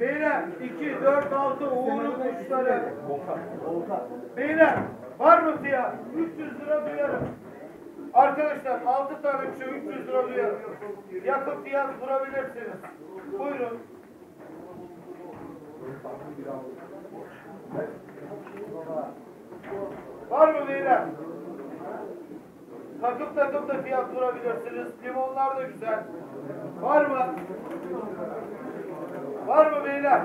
Beyler 2, 4, 6 uğurlu kuşları. Beyler var mı fiyat? 300 lira duyarım. Arkadaşlar 6 tane kuşa 300 lira duyarım. Yakın fiyat vurabilirsiniz. Buyurun. Var mı beyler? Takım takım da fiyat vurabilirsiniz. Limonlar da güzel. Var mı? Var mı beyler?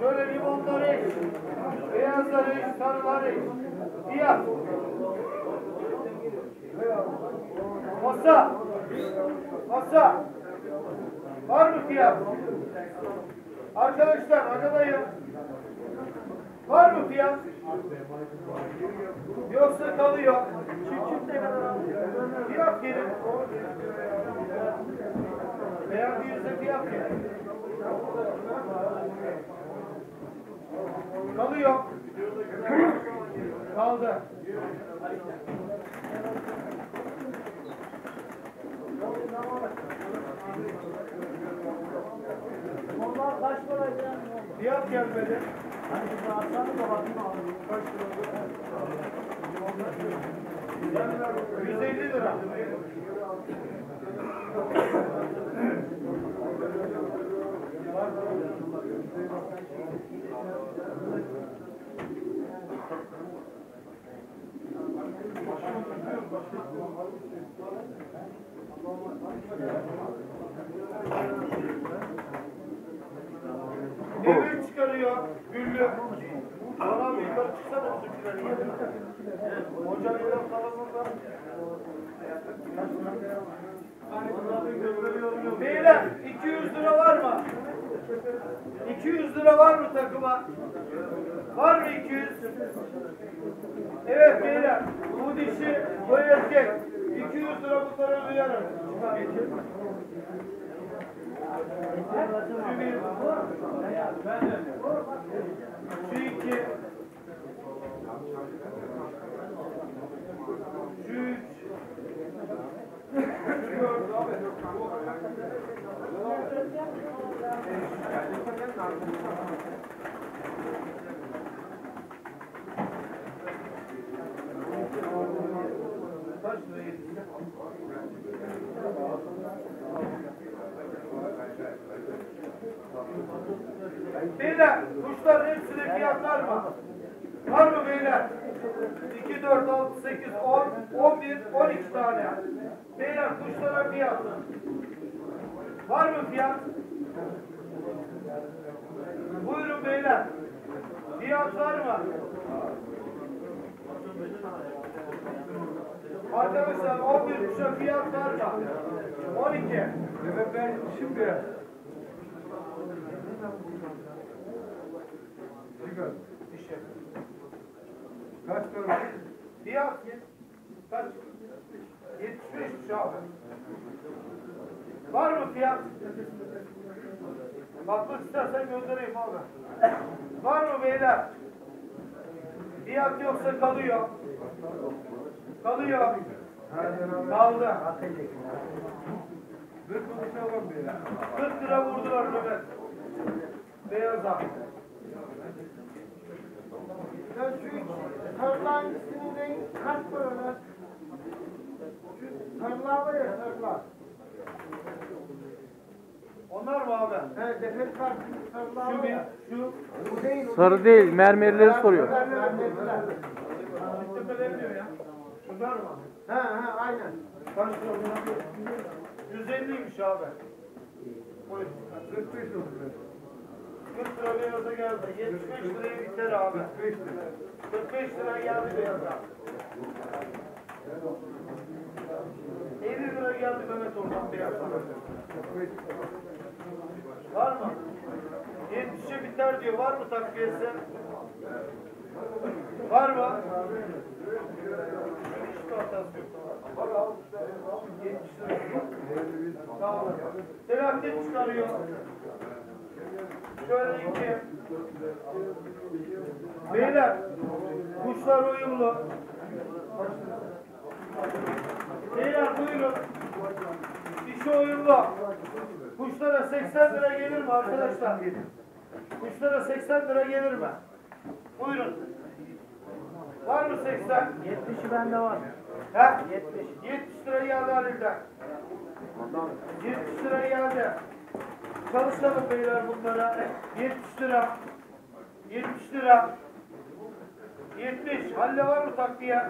Şöyle limonları. Beyazları sarıları. Fiyat. Masa. Masa. Var mı fiyat? Arkadaşlar arkadayım. Var mı fiyat? Yoksa kalıyor. Fiyat gelin. Beyaz yüzde fiyat gelin. Kalıyor. Kaldı. Onlar kaç paraydı? Fiyat gelmedi. Hani şu aslanı da bakayım abi. Kaç lira? 150 lira. Beyler 200 lira var mı? 200 lira var mı takıma? Var mı 200? Evet beyler. Bu dişi, bu erkek. 200 lira bu tarafa duyarım. Şu bir. Şu iki. Şu üç. Şu dört. Kaç lira yedi? Beyler, kuşların hepsine fiyatlar mı? Var mı beyler? 2, 4, 6, 8, 10, 11, 12 tane. Beyler kuşlara fiyat. Var mı fiyat? Buyurun beyler. Fiyat var mı? Arkadaşlar 11 kuşa fiyat var mı? 12. Evet ben şimdi. Dişi. Kaç para? Fiyat kaç? 75 kuş abi. Var mı fiyat? Bakmak istersen göndereyim abi. Var mı beyler? Fiyat yoksa kalıyor. Kalıyor. Kaldı. Bir konuşa var böyle. 40 lira vurdular Mehmet. Beyaz abi. Ya şu sarılan ikisinin rengi kaç para sarılar var ya sarılar. Onlar mı abi? He defet var Şu var bir, ya. şu. Bu değil. Sarı değil, mermerleri soruyor. Mermerler. Tepeler diyor ya. Şunlar mı? Ha ha aynen. Bunlar? 150'ymiş abi. Buyur. 45 oldu ben. 40 lira beyaza geldi. 75 liraya biter abi. 45 lira. 45 lira geldi beyaza. 50 lira geldi Mehmet oradan beyaza. 45 Var mı? 70'e biter diyor. Var mı takviyesi? Var mı? Hiçbir hatası yok. Bak abi. 70 lira. Sağ olun. Selahattin çıkarıyor. Şöyle iki. Beyler, kuşlar uyumlu. Beyler buyurun. İşi uyumlu. Kuşlara 80 lira gelir mi arkadaşlar? Kuşlara 80 lira gelir mi? Buyurun. Var mı 80? 70'i bende var. He? 70. 70 lira geldi Halil'den. 70 lira geldi. Çalışalım beyler bunlara. 70 lira. 70 lira. 70. Halil'e var mı takviye?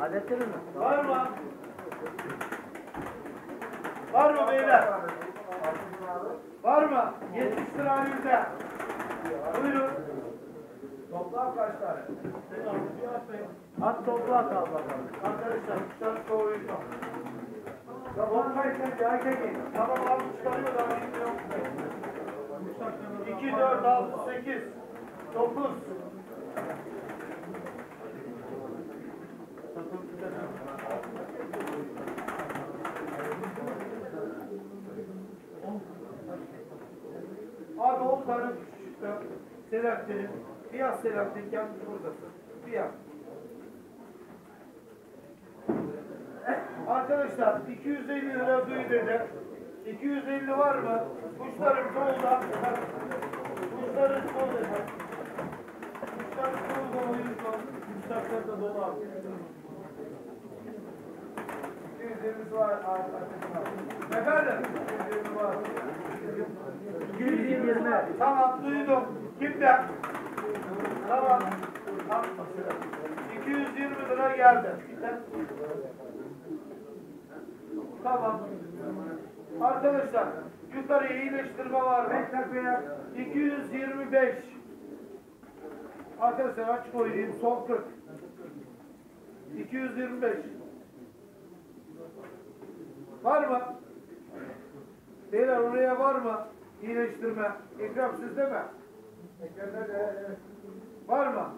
Adetleri mi? Var mı? Var mı beyler? Var mı? 70 lira Halil'de. Buyurun. Toplam kaç tane? At toprağa kal bakalım. Arkadaşlar kuşlar soğuyuyor. Tamam kaçın ya çekin. Tamam abi çıkarıyor da bilmiyorum. 2, 4, 6, 8, 9. Abi 10 tane çıktı. Selahattin'in. Beyaz Selahattin gelmiş buradasın. Beyaz. Arkadaşlar 250 lira duy dedi. 250 var mı? Kuşlarım solda. Kuşların solda. Kuşlar solda oyuncu. Kuşlar da dolu abi. 220 var arkadaşlar. Efendim? 220 var. 220. Tamam duydum. Kimde? Tamam. Tamam. 220 lira geldi. Tamam. Arkadaşlar yukarı iyileştirme var mı? 225. Arkadaşlar aç koyayım son 40. 225. Var mı? Beyler oraya var mı? İyileştirme. Ekrem sizde mi? Var mı?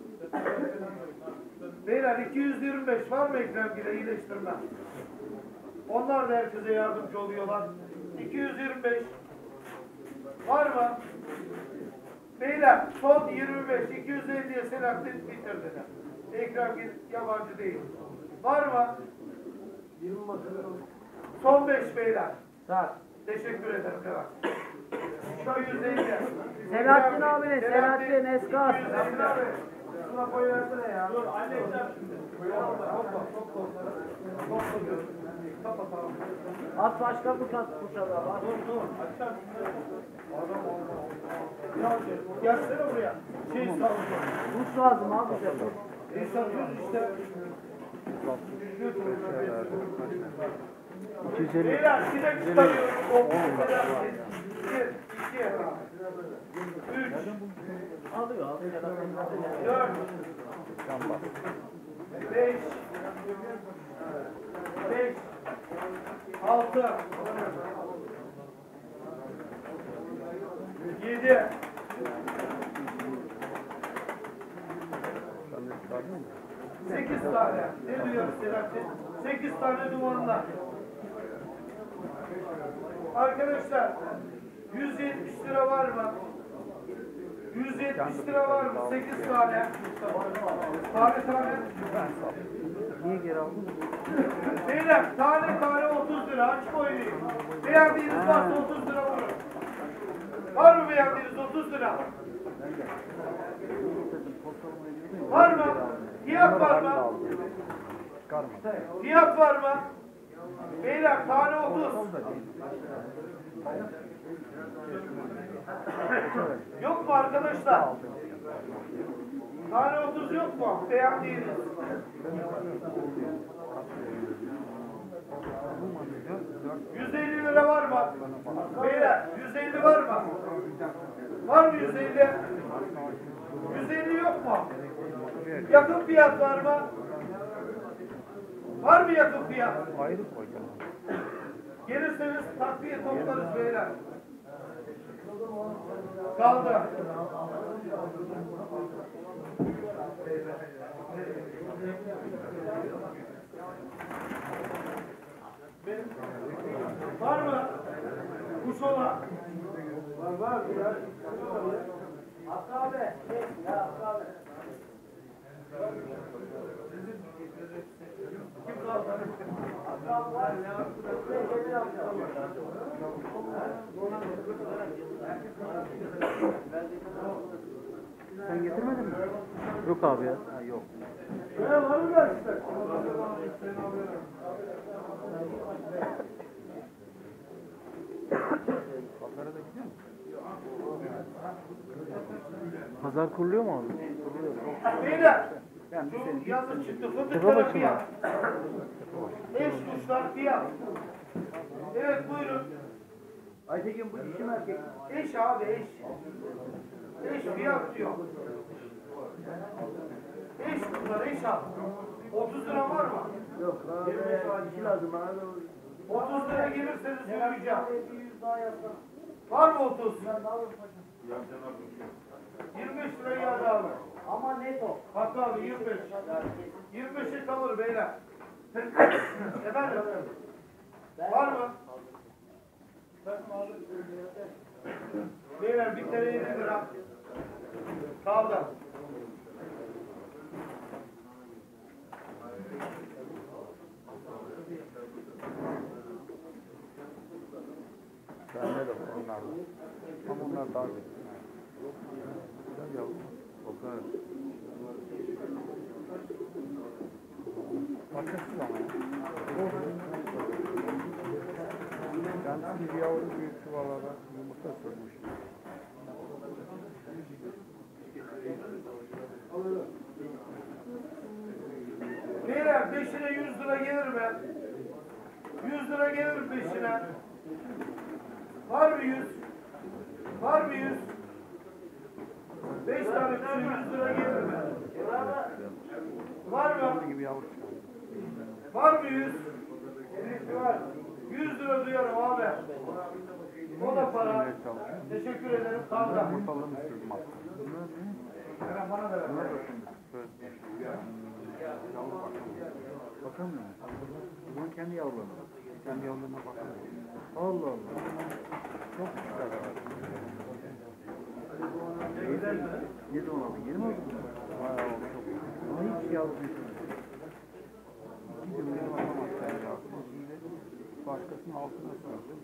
Beyler 225 var mı Ekrem gibi iyileştirme? Onlar da herkese yardımcı oluyorlar. 225 var mı? Beyler son 25 250'ye Selahattin bitirdiler. Ekrem Gil yabancı değil. Var mı? Son 5 beyler. Sağ. Teşekkür ederim Levent. Şu 150. Selahattin abine, Selahattin Eskas. 250 abi. Şuna koy versene ya. Dur halledeceğim şimdi. Topla, topla onları. Topla diyorum. Kapat abi. At başka kuş at kuşa da var. Dur dur. Açacağım. Adam Ya gelsene buraya. Şey sağlayacağım. Kuş lazım abi. E satıyoruz işte. Beyler size çıkarıyorum. Bir, iki, üç, Alıyor alıyor. dört, beş, beş, altı, yedi, sekiz tane. Ne diyoruz Selahattin? Sekiz tane dumanlar. Arkadaşlar 170 lira var mı? 170 lira var mı? 8 tane. Tane tane. Niye geri aldın? Beyler tane tane 30 lira aç oynayın. Beğendiğiniz varsa 30 lira vurun. Var mı beğendiğiniz 30 lira? Var mı? Fiyat var mı? Fiyat var mı? Beyler tane 30. Yok mu arkadaşlar? Tane 30 yok mu? Beğendiğiniz. ...150 lira var mı? Beyler 150 var mı? Var mı 150? 150 yok mu? Yakın fiyat var mı? Var mı yakın fiyat? Gelirseniz takviye toplarız beyler. Kaldı. Var mı? Kuş olan. Var var. Hakkı abi. Ya Hakkı abi. Sen getirmedin mi? Yok abi ya. Ha, yok. Şöyle var mı işte? Pazara da gidiyor mu? Pazar kuruluyor mu abi? Kuruluyor. Beyler! Yani bir senin- Şu yazı çıktı. Tepe tarafı yap. Eş kuşlar fiyat. Evet buyurun. Aytekin bu dişi mi erkek? Eş abi eş. Eş fiyat diyor. Eş bunlar eş abi. 30 lira var mı? Yok abi. Dişi lazım abi. 30 lira gelirseniz söyleyeceğim. Var mı 30? Ben de alırım paşam. 25 lira geldi abi. Ama net o. Hatta abi 25. 25'e kalır beyler. Efendim? Var mı? Beyler bir kere 7 lira. Kaldı. Bende de var onlar da. Ama onlar daha güzel. Güzel yavrum. Bakar. Başkası da ama ya. Kendisi bir yavru büyük çuvallarda yumurta sürmüş. Beyler 5'ine 100 lira gelir mi? 100 lira gelir 5'ine. Var mı 100? Var mı 100? 5 tane kuşa 100 lira gelir mi? Var mı? Var mı 100? Var. 100 lira duyarım abi. O da para. Teşekkür ederim. Kaldı. Yumurtalarını sürdüm? Bana da ver. Bakamıyor. Bunun kendi yavrularına. Kendi yavrularına bakamıyor. Allah Allah. Çok güzel. Yedi on aldı. Yedi mi oldu? Allah çok. Ama hiç yavru büyütmedi. Bir cümleye bakamaz sen ya. Şimdi başkasının altına sürdü.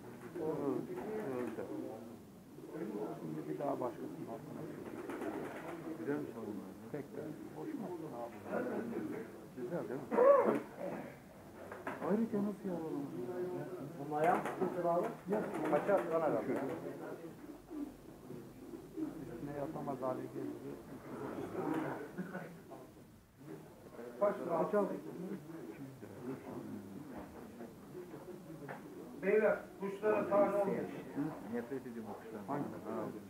O öldü. Öldü. Şimdi bir daha başkasının altına sürdü. Güzel mi savunma? Pek de. Hoş mu? Güzel değil mi? Ayrıca nasıl yavrulamaz? Bunun ayağı mı sıkıntı abi? Kaçar kan Üstüne yatamaz hale geldi. Beyler kuşlara tane olmuş. Nefret ediyorum o kuşlardan. Hangi?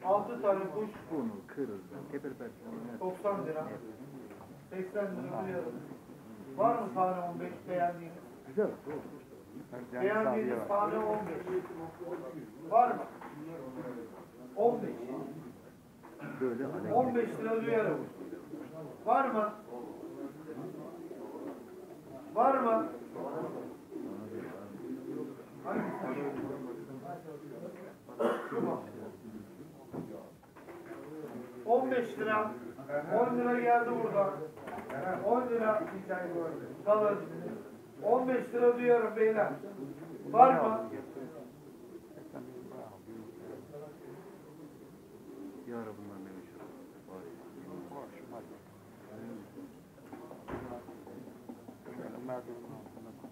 6 tane kuş Bunu kırıldı. Keperper. 90 lira. 80 lira duyarım. Var mı tane 15 beğendiğiniz? Güzel. Doğru. Beğendiğiniz tane 15. Var mı? 15. Böyle alev. 15 lira duyarım. Var mı? Var mı? Mu? 15 lira. 10 lira geldi burada. 10 lira. Kalır. 15 lira duyarım beyler. Var mı? Bir. Şöyle merdivenin altına bak.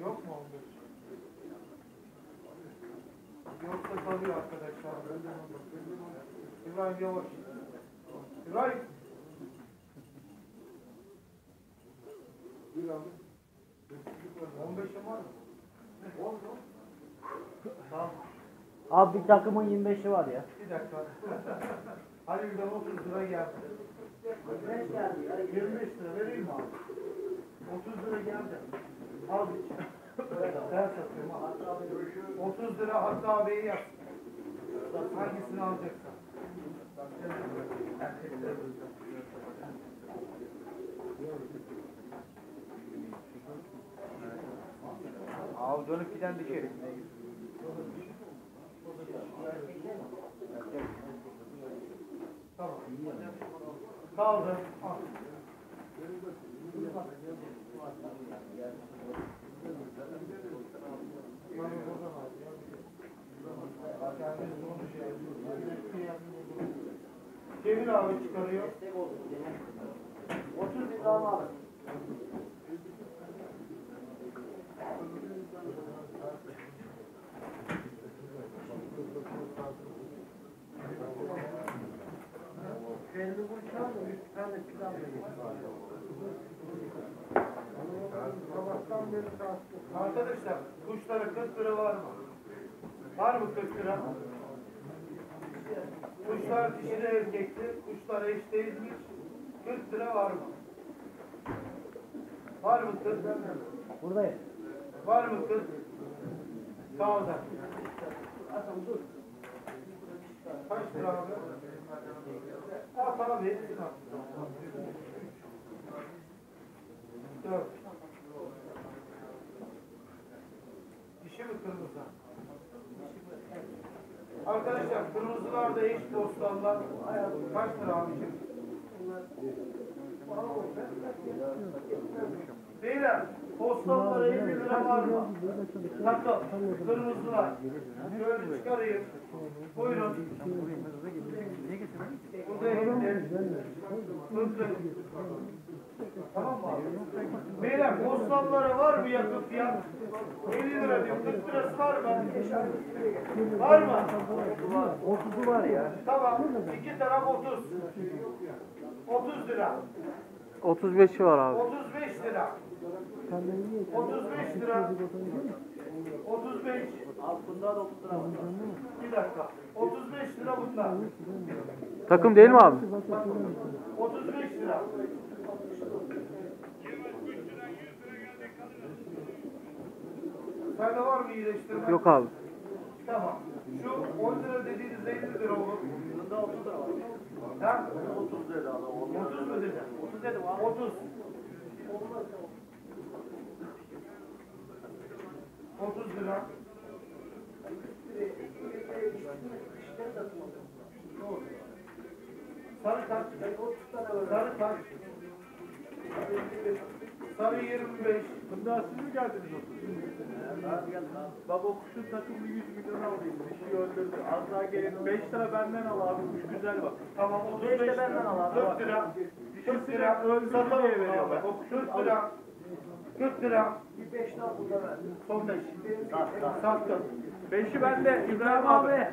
Yok mu 15? Yoksa kalıyor arkadaşlar. İbrahim Yavaş. İbrahim. Buyur abi. 15'im var mı? Abi bir takımın 25'i var ya. Bir dakika. Halil'den 30 lira geldi. Kaç geldi ya? 25 lira vereyim mi abi? 30 lira geldi. Al bir çay. Ben satıyorum al. 30 lira Hakkı abiye yap. Hangisini alacaksan. Abi dönüp giden dişi. Tamam. Kaldı. Al. Cemil abi çıkarıyor. 30 bin daha alın. Kendi bu çal da bir tane. Arkadaşlar kuşlara 40 lira var mı? Var mı 40 lira? Kuşlar dişili erkekli, kuşlar eşdeğizmiş. 40 lira var mı? Var mı 40? Buradayım. Var mı 40? Sağda. Hasan dur. Kaç lira abi? Mi kırmızı? Arkadaşlar kırmızılar da eş bostanlar. Kaç lira abicim? Beyler, postanlara 50 lira var mı? Takıl, kırmızılar. Şöyle çıkarayım. Buyurun. Burada elimde. Hızlı. Tamam mı? Beyler, postanlara var mı yakın fiyat? 50 lira diyor. 40 lirası var mı? Var mı? 30'u var ya. Tamam. İki taraf 30. 30 lira. 35'i var abi. 35 lira. 35 lira. 35. Altında da 30 lira var. Bir dakika. 35 lira bunlar. Takım değil mi abi? 35 lira. Sende var mı iyileştirme? Yok abi. Tamam. Şu 10 lira dediğiniz 50 lira olur. Bunda 30 lira var. Ha? 30 lira adam. 30 mu dedi? 30 dedim abi. 30. 30 Sarı 25. Bundan siz mi geldiniz Bak o kuşun takımı 100 milyon alayım. Dişi öldürdü. Az daha gelin. 5 lira benden al abi. Kuş güzel bak. Tamam 35 de benden al lira. abi. 40 lira. 40 Dişisini lira. öldürdü diye veriyor abi. bak. O kuşun 40 lira. 40 lira. Bir 5 daha burada ver. Son 5. Sattım. 5'i bende. İbrahim abi.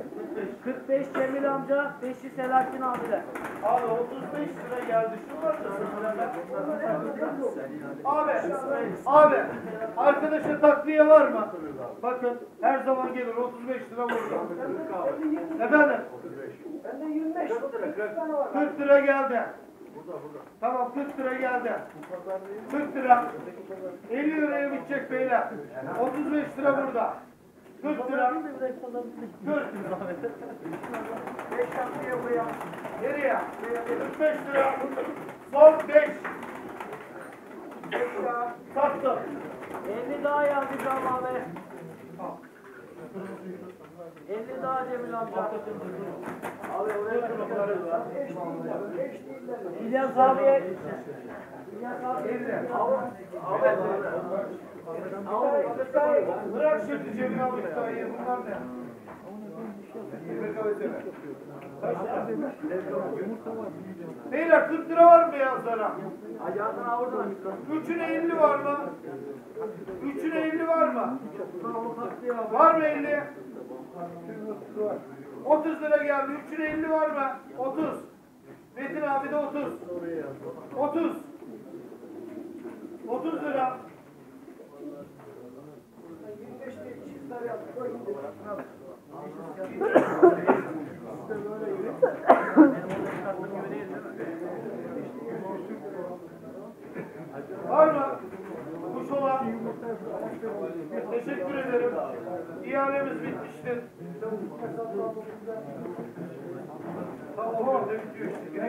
45 Cemil amca, 5'i Selahattin abi de. Abi 35 lira geldi. Şu var Abi, abi, arkadaşa takviye var mı? Bakın, her zaman gelir 35 lira burada. Efendim? Bende 25 lira. var. 40 lira geldi. Tamam 40 lira geldi. 40 lira. 50 liraya bitecek beyler. 35 lira burada. 40 lira. 40. 5 dakikaya buraya. Nereye? 45 lira. Son 5. 5 lira. Sattım. 50 daha yaz İbrahim abi. 50 daha Cemil amca. Abi oraya kırmızıları var. İlyas abiye. İlyas abi. Abi. Abi. Abi. Bırak şimdi Cemil abi. Bunlar ne? Beyler 40 lira var mı beyazlara? Ayağından avurdular. Üçüne 50 var mı? Üçüne 50 var mı? Var mı 50? 30 lira geldi. Üçüne 50 var mı? 30. Metin abi de 30. 30. 30 lira. 25'te 200 lira yaptı. Var mı? Teşekkür ederim. İhalemiz bitmiştir. Tamam, o da bitiyor işte.